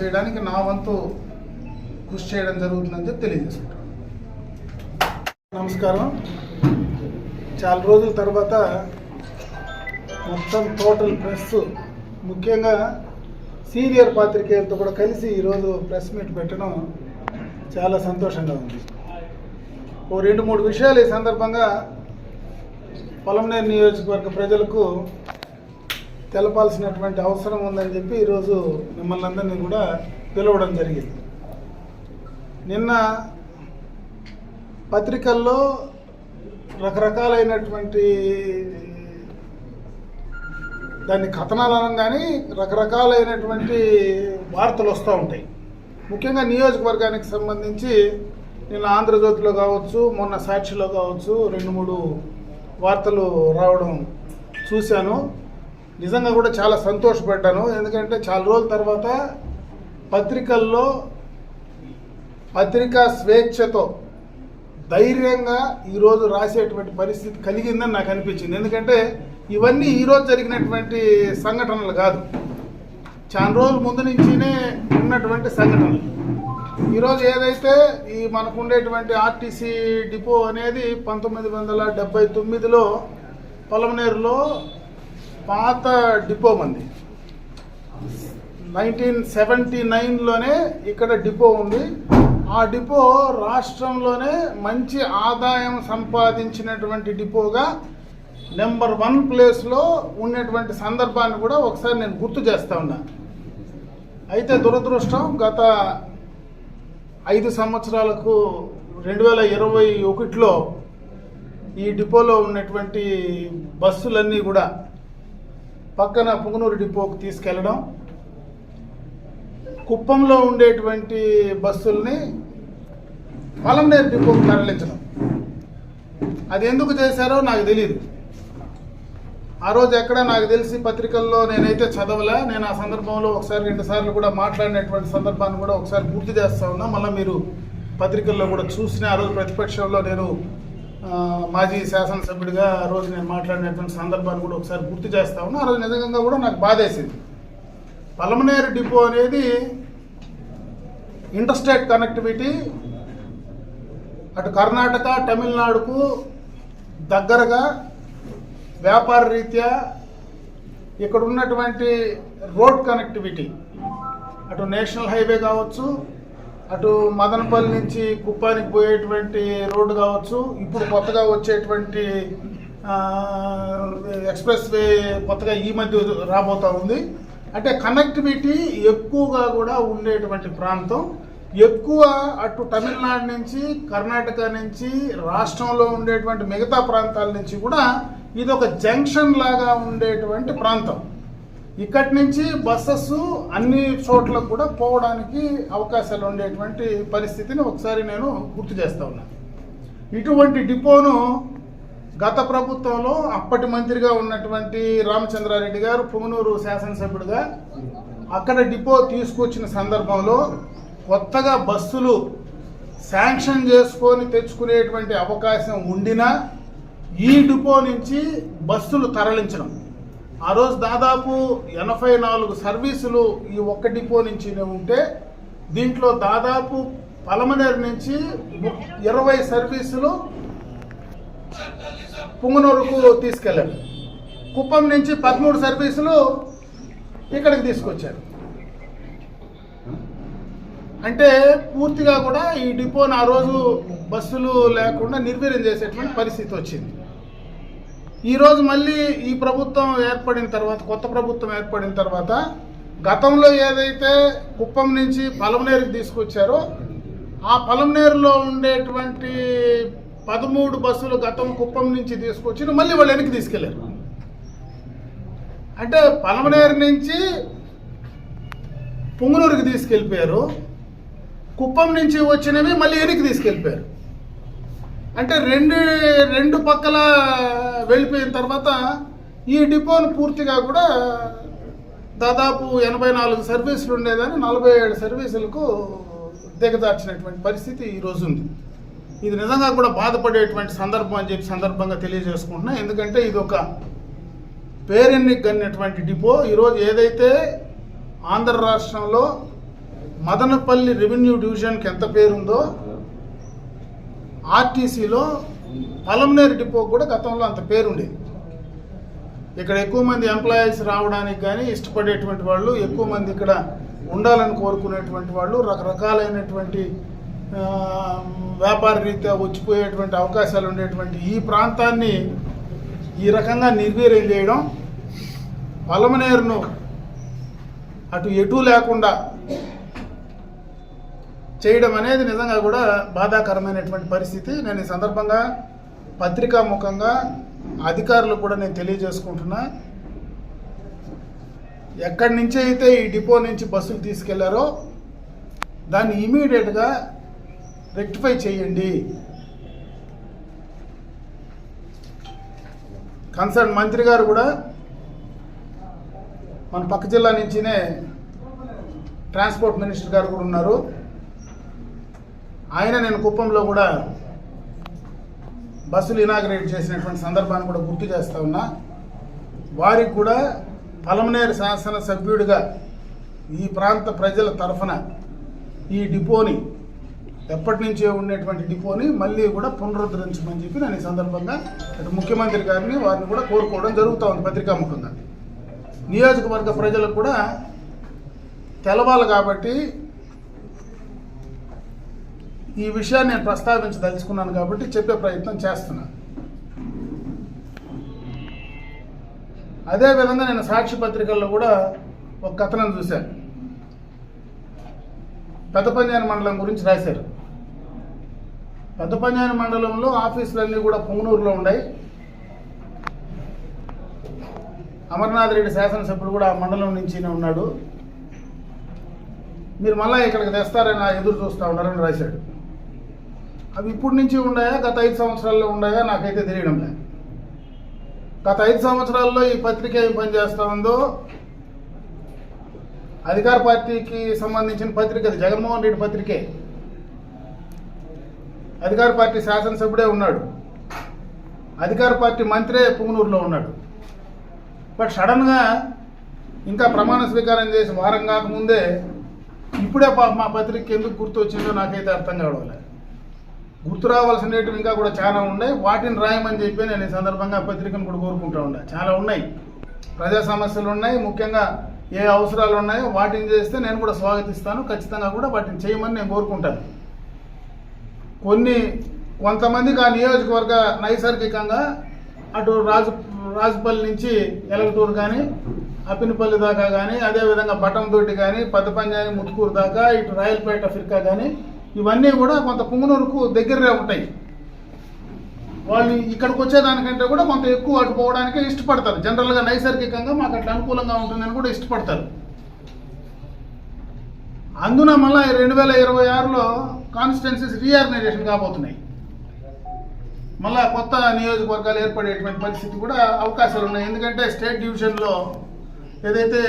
చేయడానికి నా వంతు కృషి చేయడం జరుగుతుందని చెప్పి తెలియజేసుకుంటాను నమస్కారం. చాలా రోజుల తర్వాత మొత్తం టోటల్ ప్రెస్ ముఖ్యంగా సీనియర్ పాత్రికేయులతో కూడా కలిసి ఈరోజు ప్రెస్ మీట్ పెట్టడం చాలా సంతోషంగా ఉంది. ఓ రెండు మూడు విషయాలు ఈ సందర్భంగా పొలంనేరు నియోజకవర్గ ప్రజలకు తెలపాల్సినటువంటి అవసరం ఉందని చెప్పి ఈరోజు మిమ్మల్ని అందరినీ కూడా పిలవడం జరిగింది. నిన్న పత్రికల్లో రకరకాలైనటువంటి దాన్ని కథనాలు అనగానే రకరకాలైనటువంటి వార్తలు వస్తూ ఉంటాయి. ముఖ్యంగా నియోజకవర్గానికి సంబంధించి నిన్న ఆంధ్రజ్యోతిలో కావచ్చు మొన్న సాక్షిలో కావచ్చు రెండు మూడు వార్తలు రావడం చూశాను. నిజంగా కూడా చాలా సంతోషపడ్డాను. ఎందుకంటే చాలా రోజుల తర్వాత పత్రికల్లో పత్రికా స్వేచ్ఛతో ధైర్యంగా ఈరోజు రాసేటువంటి పరిస్థితి కలిగిందని నాకు అనిపించింది. ఎందుకంటే ఇవన్నీ ఈరోజు జరిగినటువంటి సంఘటనలు కాదు. చాలా రోజుల ముందు నుంచినే ఉన్నటువంటి సంఘటనలు. ఈరోజు ఏదైతే ఈ మనకు ఉండేటువంటి ఆర్టీసీ డిపో అనేది పంతొమ్మిది వందల డెబ్బై తొమ్మిదిలో పొలమనేరులో పాత డిపో మంది. నైన్టీన్ సెవెంటీ నైన్లోనే ఇక్కడ డిపో ఉంది. ఆ డిపో రాష్ట్రంలోనే మంచి ఆదాయం సంపాదించినటువంటి డిపోగా నెంబర్ వన్ ప్లేస్లో ఉన్నటువంటి సందర్భాన్ని కూడా ఒకసారి నేను గుర్తు చేస్తా ఉన్నా. అయితే దురదృష్టం గత ఐదు సంవత్సరాలకు రెండు వేల ఇరవై ఒకటిలో ఈ డిపోలో ఉన్నటువంటి బస్సులన్నీ కూడా పక్కన పుంగనూరు డిపోకు తీసుకెళ్ళడం కుప్పంలో ఉండేటువంటి బస్సుల్ని పలంనేరు డిపోకు తరలించడం. అది ఎందుకు చేశారో నాకు తెలియదు ఆ రోజు ఎక్కడ నాకు తెలిసి పత్రికల్లో నేనైతే చదవలే నేను ఆ సందర్భంలో ఒకసారి రెండు సార్లు కూడా మాట్లాడినటువంటి సందర్భాన్ని కూడా ఒకసారి గుర్తు చేస్తా ఉన్నా. మళ్ళీ మీరు పత్రికల్లో కూడా చూసిన ఆ రోజు ప్రతిపక్షంలో నేను మాజీ శాసనసభ్యుడిగా ఆ రోజు నేను మాట్లాడినటువంటి సందర్భాన్ని కూడా ఒకసారి గుర్తు చేస్తా ఉన్నా. ఆ రోజు నిజంగా కూడా నాకు బాధేసింది. పలమనేరు డిపో అనేది ఇంటర్స్టేట్ కనెక్టివిటీ అటు కర్ణాటక తమిళనాడుకు దగ్గరగా వ్యాపార రీత్యా ఇక్కడ ఉన్నటువంటి రోడ్ కనెక్టివిటీ అటు నేషనల్ హైవే కావచ్చు అటు మదనపల్లి నుంచి కుప్పానికి పోయేటువంటి రోడ్డు కావచ్చు ఇప్పుడు కొత్తగా వచ్చేటువంటి ఎక్స్ప్రెస్ వే కొత్తగా ఈ మధ్య రాబోతా ఉంది. అంటే కనెక్టివిటీ ఎక్కువగా కూడా ఉండేటువంటి ప్రాంతం. ఎక్కువ అటు తమిళనాడు నుంచి కర్ణాటక నుంచి రాష్ట్రంలో ఉండేటువంటి మిగతా ప్రాంతాల నుంచి కూడా ఇది ఒక జంక్షన్ లాగా ఉండేటువంటి ప్రాంతం. ఇక్కడి నుంచి బస్సెస్ అన్ని చోట్లకు కూడా పోవడానికి అవకాశాలు ఉండేటువంటి పరిస్థితిని ఒకసారి నేను గుర్తు చేస్తా ఉన్నాను ఇటువంటి డిపోను గత ప్రభుత్వంలో అప్పటి మంత్రిగా ఉన్నటువంటి రామచంద్రారెడ్డి గారు పుమనూరు శాసనసభ్యుడిగా అక్కడ డిపో తీసుకొచ్చిన సందర్భంలో కొత్తగా బస్సులు శాంక్షన్ చేసుకొని తెచ్చుకునేటువంటి అవకాశం ఉండినా ఈ డిపో నుంచి బస్సులు తరలించడం. ఆ రోజు దాదాపు ఎనభై నాలుగు సర్వీసులు ఈ ఒక్క డిపో నుంచినే ఉంటే దీంట్లో దాదాపు పలమనేరు నుంచి ఇరవై సర్వీసులు పుంగనూరుకు తీసుకెళ్ళారు. కుప్పం నుంచి పదమూడు సర్వీసులు ఇక్కడికి తీసుకొచ్చారు. అంటే పూర్తిగా కూడా ఈ డిపోని ఆ రోజు బస్సులు లేకుండా నిర్వీర్యం చేసేటువంటి పరిస్థితి వచ్చింది. ఈరోజు మళ్ళీ ఈ ప్రభుత్వం ఏర్పడిన తర్వాత కొత్త ప్రభుత్వం ఏర్పడిన తర్వాత గతంలో ఏదైతే కుప్పం నుంచి పలమనేరుకి తీసుకొచ్చారో ఆ పలమనేరులో ఉండేటువంటి పదమూడు బస్సులు గతం కుప్పం నుంచి తీసుకొచ్చి మళ్ళీ వాళ్ళు వెనక్కి తీసుకెళ్ళారు. అంటే పలమనేరు నుంచి పుంగనూరుకి తీసుకెళ్ళిపోయారు. కుప్పం నుంచి వచ్చినవి మళ్ళీ వెనక్కి తీసుకెళ్ళిపోయారు. అంటే రెండు రెండు పక్కల వెళ్ళిపోయిన తర్వాత ఈ డిపోను పూర్తిగా కూడా దాదాపు ఎనభై నాలుగు సర్వీసులు ఉండేదాన్ని నలభై ఏడు సర్వీసులకు దిగదార్చినటువంటి పరిస్థితి ఈరోజు ఉంది. ఇది నిజంగా కూడా బాధపడేటువంటి సందర్భం అని చెప్పి సందర్భంగా తెలియజేసుకుంటున్నా. ఎందుకంటే ఇది ఒక పేరెన్నికన్నటువంటి డిపో. ఈరోజు ఏదైతే ఆంధ్ర రాష్ట్రంలో మదనపల్లి రెవెన్యూ డివిజన్కి ఎంత పేరుందో ఆర్టీసీలో పలంనేరు డిపో కూడా గతంలో అంత పేరుండేది. ఇక్కడ ఎక్కువ మంది ఎంప్లాయీస్ రావడానికి కానీ ఇష్టపడేటువంటి వాళ్ళు ఎక్కువ మంది ఇక్కడ ఉండాలని కోరుకునేటువంటి వాళ్ళు రకరకాలైనటువంటి వ్యాపార రీత్యా వచ్చిపోయేటువంటి అవకాశాలు ఉండేటువంటి ఈ ప్రాంతాన్ని ఈ రకంగా నిర్వీర్యం చేయడం పలమనేరును అటు ఎటు లేకుండా చేయడం అనేది నిజంగా కూడా బాధాకరమైనటువంటి పరిస్థితి. నేను ఈ సందర్భంగా పత్రికా ముఖంగా అధికారులకు కూడా నేను తెలియజేసుకుంటున్నా. ఎక్కడి నుంచి అయితే ఈ డిపో నుంచి బస్సులు తీసుకెళ్ళారో దాన్ని ఇమీడియట్గా రెక్టిఫై చేయండి. కన్సర్న్ మంత్రి గారు కూడా మన పక్క జిల్లా నుంచినే ట్రాన్స్పోర్ట్ మినిస్టర్ గారు కూడా ఉన్నారు. ఆయన నేను కుప్పంలో కూడా బస్సులు ఇనాగ్రేట్ చేసినటువంటి సందర్భాన్ని కూడా గుర్తు చేస్తా ఉన్నా. వారికి కూడా పలమనేరు శాసన సభ్యుడిగా ఈ ప్రాంత ప్రజల తరఫున ఈ డిపోని ఎప్పటి నుంచే ఉండేటువంటి డిపోని మళ్ళీ కూడా పునరుద్ధరించమని చెప్పి నేను ఈ సందర్భంగా ముఖ్యమంత్రి గారిని వారిని కూడా కోరుకోవడం జరుగుతూ ఉంది పత్రికాముఖంగా. నియోజకవర్గ ప్రజలకు కూడా తెలవాలి కాబట్టి ఈ విషయాన్ని నేను ప్రస్తావించదలుచుకున్నాను కాబట్టి చెప్పే ప్రయత్నం చేస్తున్నాను. అదేవిధంగా నేను సాక్షి పత్రికల్లో కూడా ఒక కథనం చూశాను. పెద్ద పంజాని మండలం గురించి రాశారు. పెద్ద పంజాని మండలంలో ఆఫీసులన్నీ కూడా పొంగనూరులో ఉన్నాయి అమర్నాథ్ రెడ్డి శాసనసభ్యుడు కూడా ఆ మండలం నుంచినే ఉన్నాడు. మీరు మళ్ళీ ఇక్కడికి తెస్తారని ఎదురు చూస్తూ ఉన్నారని రాశాడు. అవి ఇప్పటి నుంచి ఉన్నాయా? గత ఐదు సంవత్సరాల్లో ఉన్నాయా? నాకైతే తెలియడం లేదు. గత ఐదు సంవత్సరాల్లో ఈ పత్రిక ఏం పనిచేస్తూ ఉందో అధికార పార్టీకి సంబంధించిన పత్రిక అది జగన్మోహన్ రెడ్డి పత్రికే. అధికార పార్టీ శాసనసభ్యుడే ఉన్నాడు. అధికార పార్టీ మంత్రే పుంగనూరులో ఉన్నాడు. బట్ సడన్గా ఇంకా ప్రమాణ స్వీకారం చేసి వారం కాకముందే ఇప్పుడే మా పత్రిక ఎందుకు గుర్తు వచ్చిందో నాకైతే అర్థం కావడం లేదు గుర్తు రావాల్సినవి ఇంకా కూడా చాలా ఉన్నాయి. వాటిని రాయమని చెప్పి నేను ఈ సందర్భంగా పత్రికను కూడా కోరుకుంటా ఉన్నా చాలా ఉన్నాయి. ప్రజా సమస్యలు ఉన్నాయి. ముఖ్యంగా ఏ అవసరాలు ఉన్నాయో వాటిని చేస్తే నేను కూడా స్వాగతిస్తాను. ఖచ్చితంగా కూడా వాటిని చేయమని నేను కోరుకుంటాను. కొన్ని కొంతమందికి ఆ నియోజకవర్గ నైసర్గికంగా అటు రాజు రాజుపల్లి నుంచి ఎలగటూరు కానీ అప్పినపల్లి దాకా కానీ అదేవిధంగా బటంతోటి కానీ పెద్దపంజాని ముత్తుకూరు దాకా ఇటు రాయలపేట ఫిర్కా కానీ ఇవన్నీ కూడా కొంత పుంగనూరుకు దగ్గరగా ఉంటాయి. వాళ్ళు ఇక్కడికి వచ్చేదానికంటే కూడా కొంత ఎక్కువ అటు పోవడానికే ఇష్టపడతారు. జనరల్గా నైసర్గికంగా మాకు అట్లా అనుకూలంగా ఉంటుందని కూడా ఇష్టపడతారు. అందున మళ్ళీ రెండు వేల ఇరవై ఆరులో కాన్స్టిట్యున్సీస్ రీఆర్గనైజేషన్ కాబోతున్నాయి. మళ్ళా కొత్త నియోజకవర్గాలు ఏర్పడేటువంటి పరిస్థితి కూడా అవకాశాలు ఉన్నాయి. ఎందుకంటే స్టేట్ డివిజన్లో ఏదైతే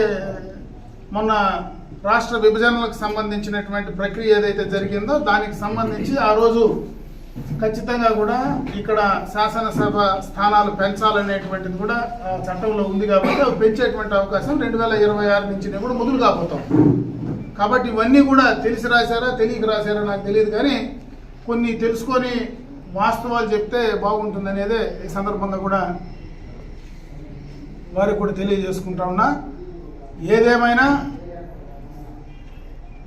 మొన్న రాష్ట్ర విభజనలకు సంబంధించినటువంటి ప్రక్రియ ఏదైతే జరిగిందో దానికి సంబంధించి ఆ రోజు ఖచ్చితంగా కూడా ఇక్కడ శాసనసభ స్థానాలు పెంచాలనేటువంటిది కూడా చట్టంలో ఉంది కాబట్టి అవి పెంచేటువంటి అవకాశం రెండు వేల ఇరవై ఆరు నుంచి కూడా మొదలు కాబోతాం కాబట్టి ఇవన్నీ కూడా తెలిసి రాశారా తెలియక రాశారా నాకు తెలియదు కానీ కొన్ని తెలుసుకొని వాస్తవాలు చెప్తే బాగుంటుంది అనేదే ఈ సందర్భంగా కూడా వారికి కూడా తెలియజేసుకుంటా ఉన్నా. ఏదేమైనా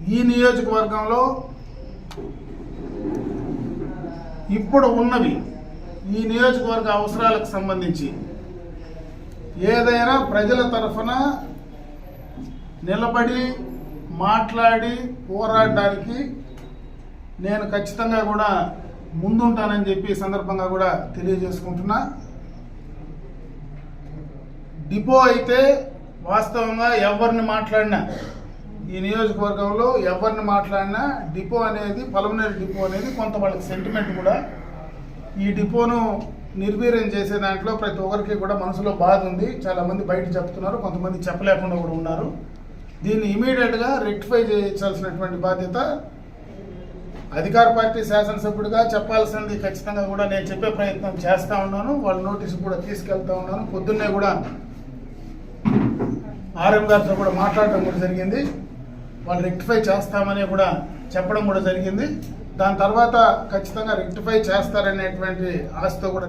ఈ నియోజకవర్గంలో ఇప్పుడు ఉన్నవి ఈ నియోజకవర్గ అవసరాలకు సంబంధించి ఏదైనా ప్రజల తరఫున నిలబడి మాట్లాడి పోరాడడానికి నేను ఖచ్చితంగా కూడా ముందుంటానని చెప్పి సందర్భంగా కూడా తెలియజేసుకుంటున్నా. డిపో అయితే వాస్తవంగా ఎవరిని మాట్లాడినా ఈ నియోజకవర్గంలో ఎవరిని మాట్లాడినా డిపో అనేది పలమనేరు డిపో అనేది కొంత వాళ్ళకి సెంటిమెంట్ కూడా. ఈ డిపోను నిర్వీర్యం చేసే దాంట్లో ప్రతి ఒక్కరికి కూడా మనసులో బాధ ఉంది. చాలామంది బయట చెప్తున్నారు కొంతమంది చెప్పలేకుండా కూడా ఉన్నారు. దీన్ని ఇమీడియట్గా రెక్టిఫై చేయించాల్సినటువంటి బాధ్యత అధికార పార్టీ శాసనసభ్యుడిగా చెప్పాల్సింది ఖచ్చితంగా కూడా నేను చెప్పే ప్రయత్నం చేస్తూ ఉన్నాను. వాళ్ళ నోటీసు కూడా తీసుకెళ్తా ఉన్నాను. పొద్దున్నే కూడా ఆర్ఎం గారితో కూడా మాట్లాడడం కూడా జరిగింది. వాళ్ళు రెక్టిఫై చేస్తామని కూడా చెప్పడం కూడా జరిగింది. దాని తర్వాత ఖచ్చితంగా రెక్టిఫై చేస్తారనేటువంటి ఆశతో కూడా